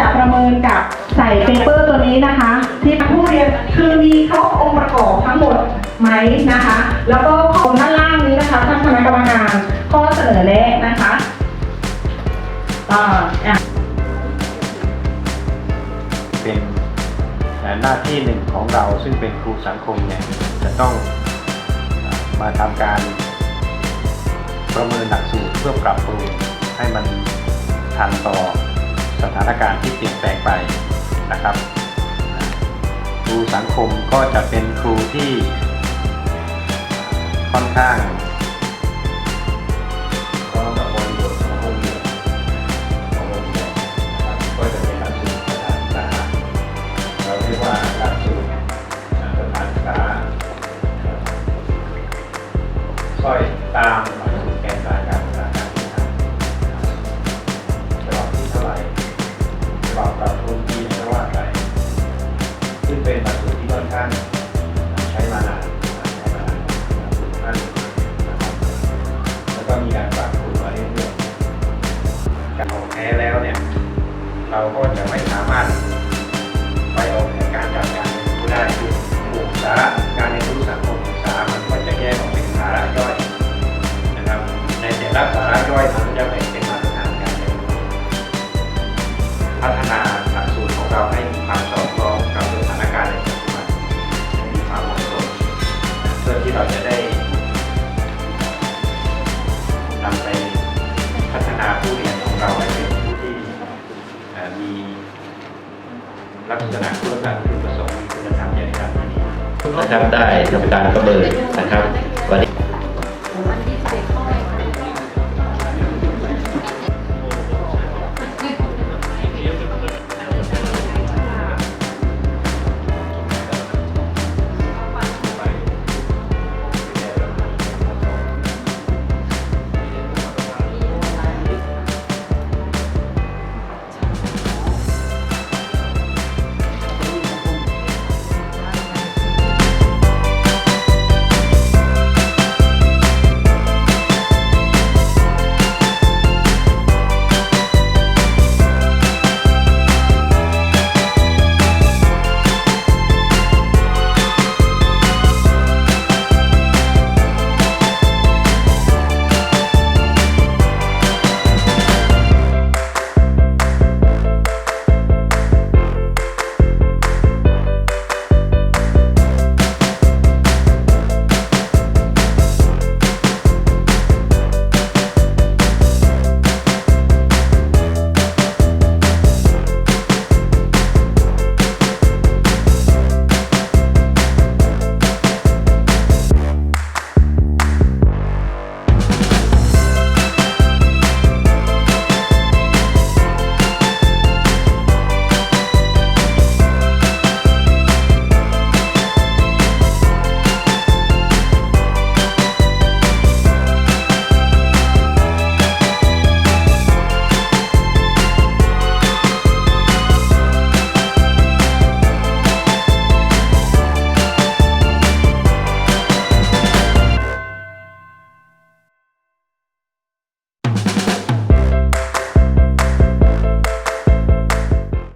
จะประเมินกับใส่เปเปอร์ตัวนี้นะคะ ที่ผู้เรียนคือมีครบองค์ประกอบทั้งหมดไหมนะคะ แล้วก็ข้อด้านล่างนี้นะคะท่านคณะกรรมการข้อเสนอแนะนะคะอ่าเป็นหน้าที่หนึ่งของเราซึ่งเป็นครูสังคมเนี่ยจะต้องมาทำการประเมินหลักสูตรเพื่อปรับปรุงให้มันทันต่อ สถานการณ์ที่เปลี่ยนแปลงไปนะครับ ครูสังคมก็จะเป็นครูที่ค่อนข้างก็กับบริบทของโรงเรียนของโรงเรียนนะครับก็จะเป็นหลักสูตรสถานศึกษาเราเรียกว่าหลักสูตรสถานศึกษาสร้อยตาม พ้แล้วเนี่ย เราก็จะไม่สามารถไปออกในการจัดการผู้ได้คือหมู่สาระการเรียนรู้สังคมศึกษามันก็จะแยกออกเป็นสาระย่อยนะครับในแต่ละสาระ ลักษณะคุณธรรมคุณประสงค์คุณธรรมจริยธรรมที่ดีนะครับได้ทำการประเมินนะครับวันนี้